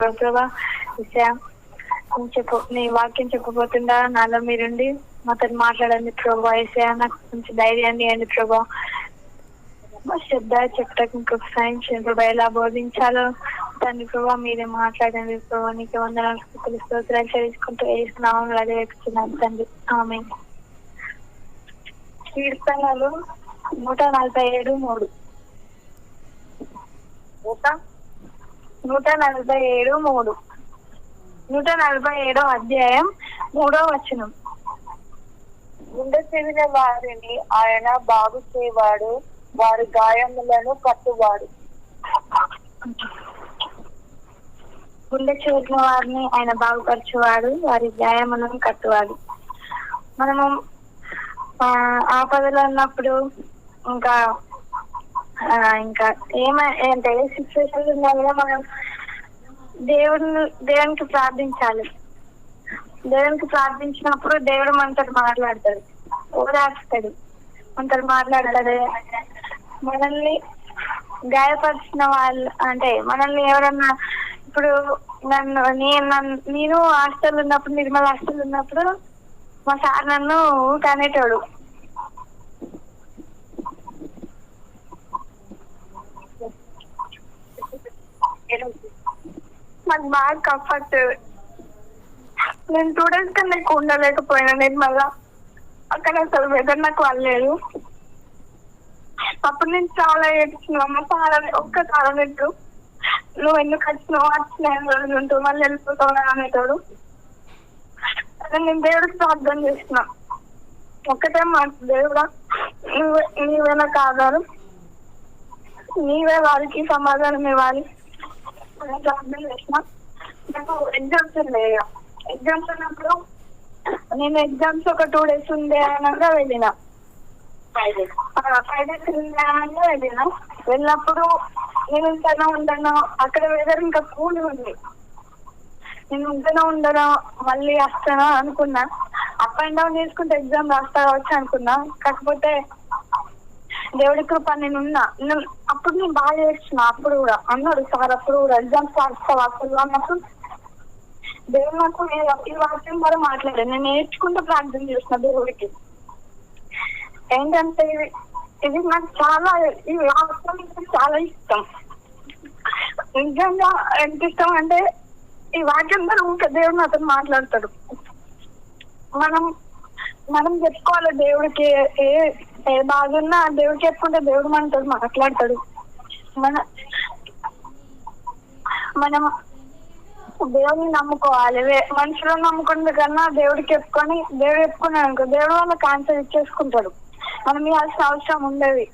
ప్రభా విషయ చెప్పు నీ వాక్యం చెప్పబోతుందా? నాలో మీరుండి మాతో మాట్లాడండి ప్రభా. ఏసా నాకు కొంచెం ధైర్యాన్ని ఇవ్వండి ప్రభా. మా శ్రద్ధ చెప్తాకు ఇంకొక సాయం చేయండి ప్రభా. ఎలా బోధించాలో దాన్ని ప్రభా మీరే మాట్లాడండి ప్రభా. నీకు వందనాలు స్థుతులు స్తోత్రాలు చేసుకుంటూ వేస్తున్నాము అదే ఎక్కుతున్నాను తండ్రి. ఆమె కీర్తనలు నూట నలభై ఏడు మూడు. నూట నూట నలభై ఏడు మూడు. నూట నలభై ఏడో అధ్యాయం మూడో వచనం. గుండె చెవిన వారిని ఆయన బాగు చేయవాడు వారి గాయములను కట్టువాడు. గుండె చేసిన వారిని ఆయన బాగుపరచువాడు వారి వ్యాయామం కట్టువాడు. మనము ఆ, ఆపదలో ఉన్నప్పుడు ఇంకా ఇంకా ఏమై అంటే ఏ సిచ్యువేషన్ ఉన్నా కూడా మనం దేవుడిని దేవునికి ప్రార్థించాలి. దేవునికి ప్రార్థించినప్పుడు దేవుడు మనతో మాట్లాడతాడు. ఓదార్స్తాడు మనతో మాట్లాడతాడు? మనల్ని గాయపరిచిన వాళ్ళు అంటే మనల్ని ఎవరన్నా ఇప్పుడు నన్ను నేను నన్ను- నేను హాస్టల్ ఉన్నప్పుడు నిర్మల్ హాస్టల్ ఉన్నప్పుడు మా సార్ నన్ను ఊట నాకు బాగా కంఫర్ట్ నేను టూ డేస్ కన్నా ఎక్కువ ఉండలేకపోయినా నేను మళ్ళా అక్కడ అసలు వెదర్ నాకు వాళ్ళలేదు అప్పుడు నేను చాలా ఏడ్చిన అమ్మ చాలా ఒక్క కారణట్టు నువ్వు ఎందుకు వచ్చినావు వచ్చిన ఉంటూ మళ్ళీ వెళ్ళిపోతావు అనేటోడు. అదే నేను దేవుడికి ప్రార్థన చేసిన. ఒక్కటే మాట దేవుడా నువ్వే నీవే నాకు ఆధారం. నీవే వారికి సమాధానం ఇవ్వాలి. చేసిన నాకు ఎగ్జామ్స్ ఉన్నాయి. ఎగ్జామ్స్ ఉన్నప్పుడు నేను ఎగ్జామ్స్ ఒక టూ డేస్ ఉండే అనగా వెళ్ళిన. ఫైవ్ డేస్ ఉండే వెళ్ళిన వెళ్ళినప్పుడు నేను ఉంటానో ఉండను అక్కడ వెదర్ ఇంకా కూల్ ఉంది. నేను ఉంటానో ఉండను మళ్ళీ వస్తానో అనుకున్నా. అప్ అండ్ డౌన్ చేసుకుంటే ఎగ్జామ్ రాస్తా కావచ్చు అనుకున్నా. కాకపోతే దేవుడి కృప నేను ఉన్నా. నేను అప్పుడు నేను బాగా చేస్తున్నా అప్పుడు కూడా అన్నాడు సార్ అప్పుడు కూడా ఎగ్జామ్స్ రాస్తావు అసలు అన్నప్పుడు దేవుడు నాకు నేను ఈ వాక్యం ద్వారా మాట్లాడాను నేను నేర్చుకుంటూ ప్రార్థన చేసిన దేవుడికి. ఏంటంటే ఇది ఇది నాకు చాలా ఈ వాక్యం చాలా ఇష్టం. నిజంగా ఎంత ఇష్టం అంటే ఈ వాక్యం ద్వారా ఇంకా దేవుడు అతను మాట్లాడతాడు. మనం మనం చెప్పుకోవాలి దేవుడికి ఏ ఏ బాధ ఉన్నా దేవుడికి చెప్పుకుంటే దేవుడు మనతో మాట్లాడతాడు. మన మనం దేవుడిని నమ్ముకోవాలి. వే- మనుషులను నమ్ముకునే కన్నా దేవుడికి చెప్పుకొని దేవుడు చెప్పుకున్నాడు అనుకో దేవుడు వాళ్ళకి ఆన్సర్ ఇచ్చేసుకుంటాడు. మనం ఇవ్వాల్సిన అవసరం ఉండేది.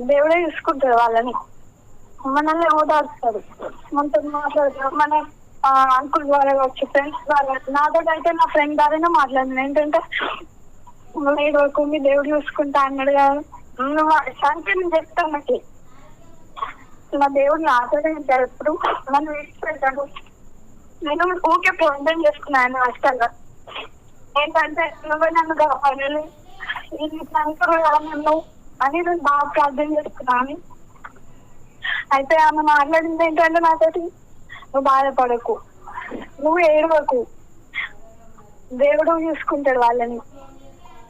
దేవుడే చూసుకుంటాడు వాళ్ళని. మనల్ని ఓదార్స్తాడు మనతో మాట్లాడతాడు. మన అంకుల్ ద్వారా వచ్చి ఫ్రెండ్స్ ద్వారా నాతో అయితే నా ఫ్రెండ్ ద్వారానే మాట్లాడిన ఏంటంటే నువ్వు వరకు మీ దేవుడు చూసుకుంటా అన్నాడు కదా. నువ్వు అంటే నేను చెప్తాను నాకు. నా దేవుడు నాతోనే ఉంటాడు ఎప్పుడు నన్ను విడిచిపెట్టాడు నేను ఊకే ప్రార్థన చేసుకున్నాను హాస్టల్లో ఏంటంటే నువ్వే నన్ను కాపాడాలి. నన్ను అని నేను బాగా ప్రార్థన చేసుకున్నాను. అయితే ఆమె మాట్లాడింది ఏంటంటే నాతోటి నువ్వు బాధపడకు. నువ్వు ఏడవకు. దేవుడు చూసుకుంటాడు వాళ్ళని.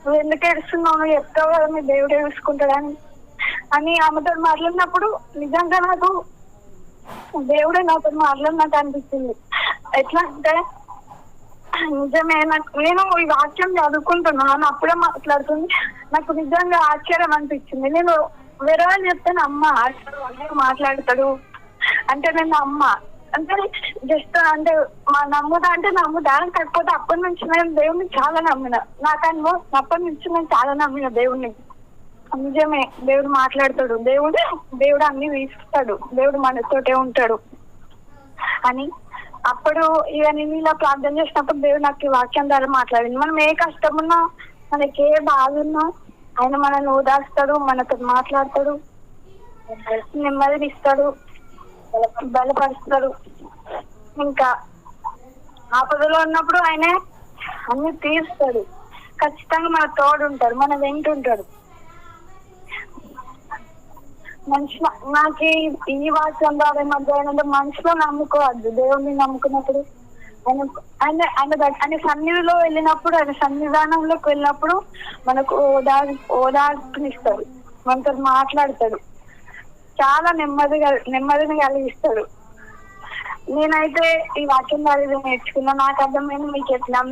నువ్వు ఎందుకు ఏడుస్తున్నావు? నువ్వు చెప్తావు కదా మీ దేవుడే చూసుకుంటాడని అని ఆమెతో మాట్లాడినప్పుడు నిజంగా నాకు దేవుడే నాతో మాట్లాడినట్టు అనిపించింది ఎట్లా అంటే నిజమే నాకు నేను ఈ వాక్యం చదువుకుంటున్నాను అప్పుడే మాట్లాడుతుంది. నాకు నిజంగా ఆశ్చర్యం అనిపించింది నేను వేరే వాళ్ళు చెప్తాను అమ్మ ఆశ్చర్యం మాట్లాడతాడు. అంటే నేను అమ్మ. అంటే జస్ట్ అంటే మా నమ్ముదా అంటే నమ్ముదా కాకపోతే అప్పటి నుంచి నేను దేవుడిని చాలా నమ్మిన. నాకన్నా అప్పటి నుంచి నేను చాలా నమ్మిన దేవుడిని నిజమే. దేవుడు మాట్లాడతాడు. దేవుడు దేవుడు అన్ని తీస్తాడు దేవుడు మనతోటే ఉంటాడు. అని అప్పుడు ఇక నేను ఇలా ప్రార్థన చేసినప్పుడు దేవుడు నాకు ఈ వాక్యం ద్వారా మాట్లాడింది. మనం ఏ కష్టం ఉన్నా మనకి ఏ బాధ ఉన్నా ఆయన మనల్ని ఓదార్స్తాడు మనతో మాట్లాడతాడు నెమ్మది ఇస్తాడు బలపరుస్తాడు. ఇంకా ఆపదలో ఉన్నప్పుడు ఆయన అన్ని తీరుస్తాడు. ఖచ్చితంగా మన తోడు ఉంటాడు మన వెంట ఉంటాడు మనిషి నాకు ఈ- వాక్యం ద్వారా మధ్య ఏంటంటే మనిషిలో నమ్ముకోవద్దు. దేవుణ్ణి నమ్ముకున్నప్పుడు ఆయన ఆయన ఆయన ఆయన సన్నిధిలో వెళ్ళినప్పుడు ఆయన సన్నిధానంలోకి వెళ్ళినప్పుడు మనకు ఓదార్ ఓదార్పునిస్తాడు. మనతో మాట్లాడతాడు. చాలా నెమ్మదిగా నెమ్మదిని కలిగిస్తాడు. నేనైతే ఈ వాక్యం ద్వారా ఇది నేర్చుకున్నా. నాకు అర్థమైంది మీకు ఎట్లా